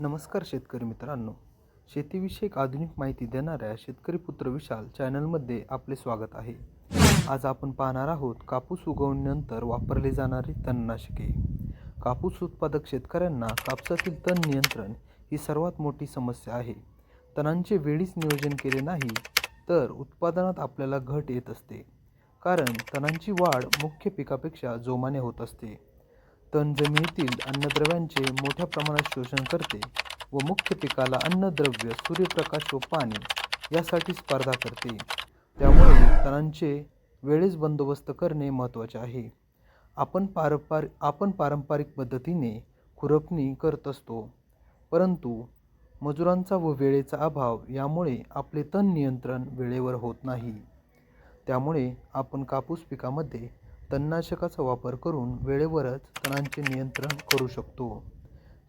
नमस्कार शेतकरी मित्रांनो. शेतीविषयक आधुनिक माहिती देणाऱ्या शेतकरी पुत्र विशाल चॅनलमध्ये आपले स्वागत आहे. आज आपण पाहणार आहोत कापूस उगवणीनंतर वापरले जाणारे तणनाशके. कापूस उत्पादक शेतकऱ्यांना कापसातील तण नियंत्रण ही सर्वात मोठी समस्या आहे. तणांचे वेळीच नियोजन केले नाही तर उत्पादनात आपल्याला घट येत असते. कारण तणांची वाढ मुख्य पिकापेक्षा जोमाने होत असते. तण जमिनीतील अन्नद्रव्यांचे मोठ्या प्रमाणात शोषण करते व मुख्य पिकाला अन्नद्रव्य सूर्यप्रकाश व पाणी यासाठी स्पर्धा करते. त्यामुळे तणांचे वेळेस बंदोबस्त करणे महत्त्वाचे आहे. आपण पारंपार आपण पारंपरिक पद्धतीने खुरपणी करत असतो. परंतु मजुरांचा व वेळेचा अभाव यामुळे आपले तण नियंत्रण वेळेवर होत नाही. त्यामुळे आपण कापूस पिकामध्ये तणनाशकाचा वापर करून वेळेवरच तणांचे नियंत्रण करू शकतो.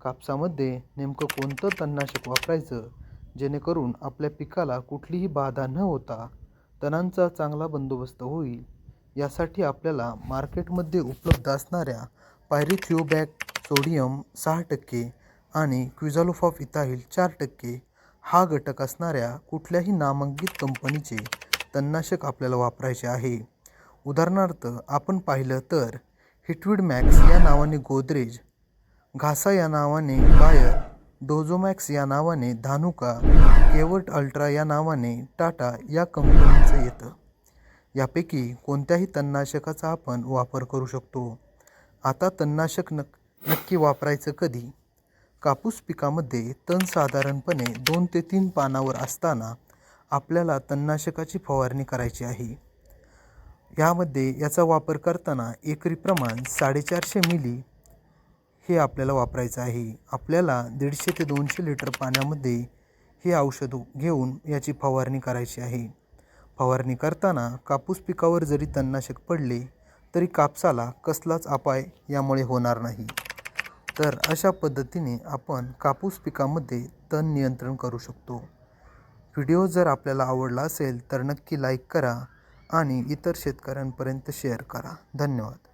कापसामध्ये नेमकं कोणतं तणनाशक वापरायचं? जेणेकरून आपल्या पिकाला कुठलीही बाधा न होता तणांचा चांगला बंदोबस्त होईल. यासाठी आपल्याला मार्केटमध्ये उपलब्ध असणाऱ्या पायरिथिओबॅक सोडियम सहा टक्के आणि क्विझालोफॉफ इथाईल चार टक्के हा घटक असणाऱ्या कुठल्याही नामांकित कंपनीचे तणनाशक आपल्याला वापरायचे आहे. उदाहरणार्थ आपण पाहिलं तर हिटविड मॅक्स या नावाने गोदरेज घासा या नावाने बायर डोझोमॅक्स या नावाने धानुका केवट अल्ट्रा या नावाने टाटा या कंपनीचं येतं. यापैकी कोणत्याही तणनाशकाचा आपण वापर करू शकतो. आता तणनाशक नक नक्की वापरायचं कधी? कापूस पिकामध्ये तण साधारणपणे दोन ते तीन पानावर असताना आपल्याला तणनाशकाची फवारणी करायची आहे. यामध्ये याचा वापर करताना एकरी प्रमाण साडेचारशे मिली हे आपल्याला वापरायचं आहे. आपल्याला दीडशे ते दोनशे लिटर पाण्यामध्ये हे औषध घेऊन याची फवारणी करायची आहे. फवारणी करताना कापूस पिकावर जरी तणनाशक पडले तरी कापसाला कसलाच अपाय यामुळे होणार नाही. तर अशा पद्धतीने आपण कापूस पिकामध्ये तण नियंत्रण करू शकतो. व्हिडिओ जर आपल्याला आवडला असेल तर नक्की लाईक करा. आणि इतर शेतकऱ्यांपर्यंत शेअर करा. धन्यवाद.